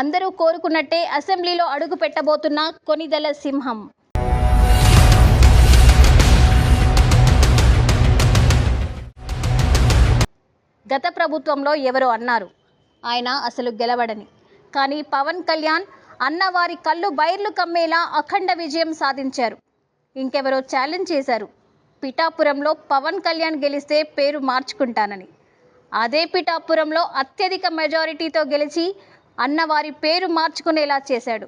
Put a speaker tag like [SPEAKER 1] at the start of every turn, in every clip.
[SPEAKER 1] అందరూ కోరుకున్నట్టే అసెంబ్లీలో అడుగు పెట్టబోతున్న కొనిదెల సింహం. గత ప్రభుత్వంలో ఎవరో అన్నారు. ఆయన అసలు గెలవడని. కానీ పవన్ కళ్యాణ్ అన్న వారి కళ్ళు బైర్లు కమ్మేలా అఖండ విజయం సాధించారు. ఇంకెవరో ఛాలెంజ్ చేశారు. పిఠాపురంలో పవన్ కళ్యాణ్ గెలిస్తే పేరు మార్చుకుంటానని. అదే పిఠాపురంలో అత్యధిక మెజారిటీతో గెలిచి అన్నవారి పేరు మార్చుకునేలా చేశాడు.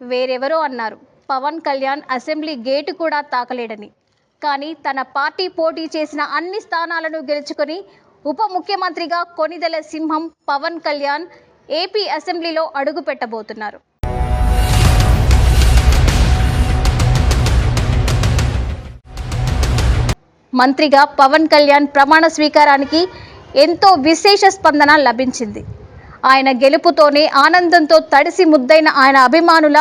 [SPEAKER 1] వేరెవరో అన్నారు. పవన్ కళ్యాణ్ అసెంబ్లీ గేటు కూడా తాకలేడని. కానీ తన పార్టీ పోటీ చేసిన అన్ని స్థానాలను గెలుచుకొని ఉప ముఖ్యమంత్రిగా కొనిదెల సింహం పవన్ కళ్యాణ్ ఏపీ అసెంబ్లీలో అడుగు పెట్టబోతున్నారు. మంత్రిగా పవన్ కళ్యాణ్ ప్రమాణ స్వీకారానికి ఎంతో విశేష స్పందన లభించింది. ఆయన గెలుపుతోనే ఆనందంతో తడిసి ముద్దైన ఆయన అభిమానుల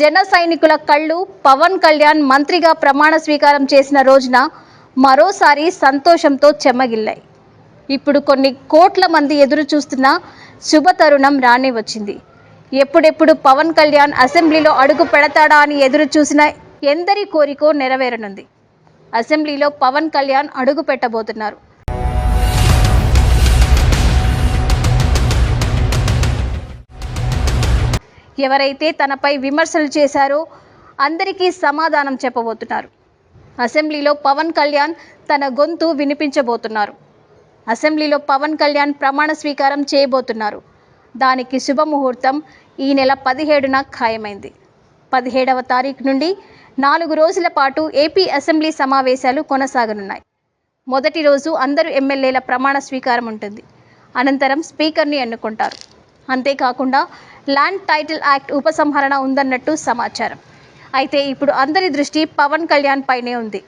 [SPEAKER 1] జన సైనికుల కళ్ళు పవన్ కళ్యాణ్ మంత్రిగా ప్రమాణ స్వీకారం చేసిన రోజున మరోసారి సంతోషంతో చెమ్మగిల్లాయి ఇప్పుడు కొన్ని కోట్ల మంది ఎదురు చూస్తున్న శుభతరుణం రానే వచ్చింది. ఎప్పుడెప్పుడు పవన్ కళ్యాణ్ అసెంబ్లీలో అడుగు పెడతాడా అని ఎదురు చూసిన ఎందరి కోరికో నెరవేరనుంది. అసెంబ్లీలో పవన్ కళ్యాణ్ అడుగు పెట్టబోతున్నారు. ఎవరైతే తనపై విమర్శలు చేశారో అందరికీ సమాధానం చెప్పబోతున్నారు. అసెంబ్లీలో పవన్ కళ్యాణ్ తన గొంతు వినిపించబోతున్నారు. అసెంబ్లీలో పవన్ కళ్యాణ్ ప్రమాణ స్వీకారం చేయబోతున్నారు. దానికి శుభముహూర్తం ఈ నెల పదిహేడున ఖాయమైంది. పదిహేడవ తారీఖు నుండి నాలుగు రోజుల పాటు ఏపీ అసెంబ్లీ సమావేశాలు కొనసాగనున్నాయి. మొదటి రోజు అందరు ఎమ్మెల్యేల ప్రమాణ స్వీకారం ఉంటుంది. అనంతరం స్పీకర్ని ఎన్నుకుంటారు. అంతేకాకుండా ల్యాండ్ టైటిల్ యాక్ట్ ఉపసంహరణ ఉందన్నట్టు సమాచారం. అయితే ఇప్పుడు అందరి దృష్టి పవన్ కళ్యాణ్ పైనే ఉంది.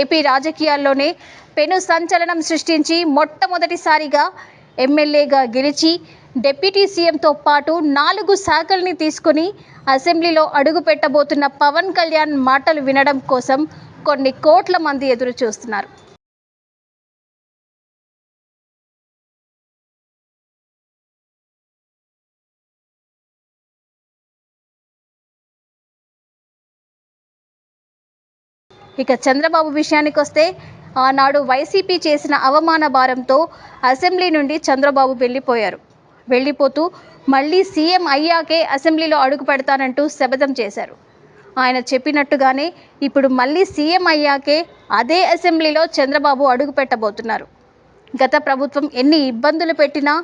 [SPEAKER 1] ఏపీ రాజకీయాల్లోనే పెను సంచలనం సృష్టించి మొట్టమొదటిసారిగా ఎమ్మెల్యేగా గెలిచి డిప్యూటీ సీఎంతో పాటు నాలుగు శాఖల్ని తీసుకుని అసెంబ్లీలో అడుగు పెట్టబోతున్న పవన్ కళ్యాణ్ మాటలు వినడం కోసం కొన్ని కోట్ల మంది ఎదురు చూస్తున్నారు ఇక చంద్రబాబు విషయానికి వస్తే ఆనాడు వైసీపీ చేసిన అవమాన భారంతో అసెంబ్లీ నుండి చంద్రబాబు వెళ్ళిపోయారు. వెళ్ళిపోతూ మళ్ళీ సీఎం అయ్యాకే అసెంబ్లీలో అడుగు పెడతానంటూ శపథం చేశారు. ఆయన చెప్పినట్టుగానే ఇప్పుడు మళ్ళీ సీఎం అయ్యాకే అదే అసెంబ్లీలో చంద్రబాబు అడుగు పెట్టబోతున్నారు. గత ప్రభుత్వం ఎన్ని ఇబ్బందులు పెట్టినా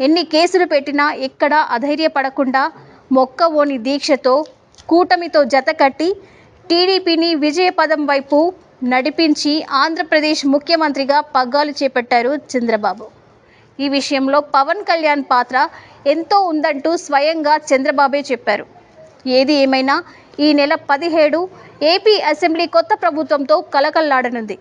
[SPEAKER 1] ఎన్ని కేసులు పెట్టినా ఎక్కడా అధైర్యపడకుండా ఓని దీక్షతో కూటమితో జత కట్టి టీడీపీని విజయపదం వైపు నడిపించి ఆంధ్రప్రదేశ్ ముఖ్యమంత్రిగా పగ్గాలు చేపట్టారు చంద్రబాబు. ఈ విషయంలో పవన్ కళ్యాణ్ పాత్ర ఎంతో ఉందంటూ స్వయంగా చంద్రబాబే చెప్పారు. ఏది ఏమైనా ఈ నెల పదిహేడు ఏపీ అసెంబ్లీ కొత్త ప్రభుత్వంతో కలకల్లాడనుంది.